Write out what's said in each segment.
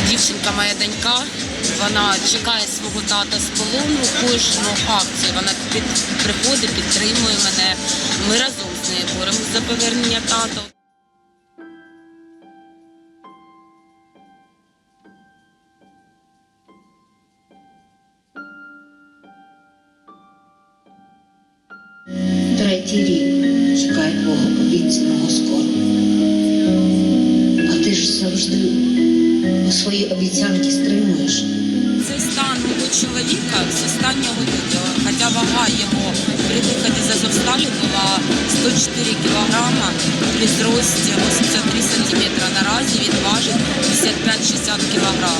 дівчинка, моя донька, вона чекає свого тата з полону. Кожну акцію вона під, приходить, підтримує мене. Ми разом з нею боремося за повернення тата. Третій рік чекає твого обіцяного скоро. А свої обіцянки стримуєш. Це стан чоловіка з останнього відео, хоча вага його при виході з Азовсталі була 104 кілограма, при зрості 83 см. Наразі він важить 55-60 кілограм.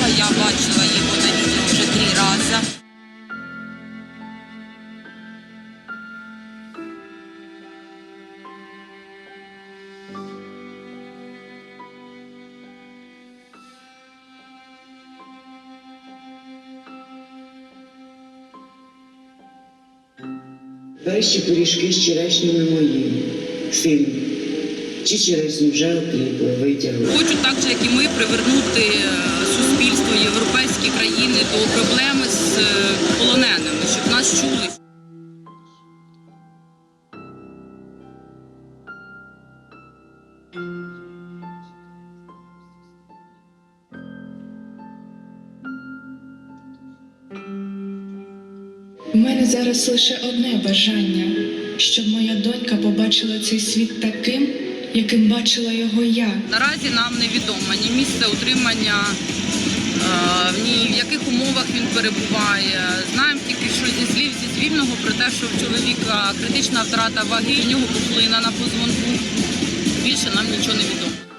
Перші пиріжки з черешнями мої, син. Чи черешню вже окліпли, витягли. Хочуть так же, як і ми, привернути е, суспільство, європейські країни до проблеми з е, полоненими, щоб нас чули. У мене зараз лише одне бажання, щоб моя донька побачила цей світ таким, яким бачила його я. Наразі нам невідомо ні місце утримання, е, ні в яких умовах він перебуває. Знаємо тільки, що зі слів зі звільного про те, що в чоловіка критична втрата ваги, в нього пухлина на позвонку. Більше нам нічого не відомо.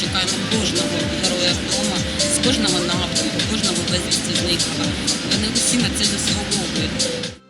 Чекаємо кожного героя вдома, з кожного напрямку, кожного безвісті зниклого. Вони усі на це заслуговують.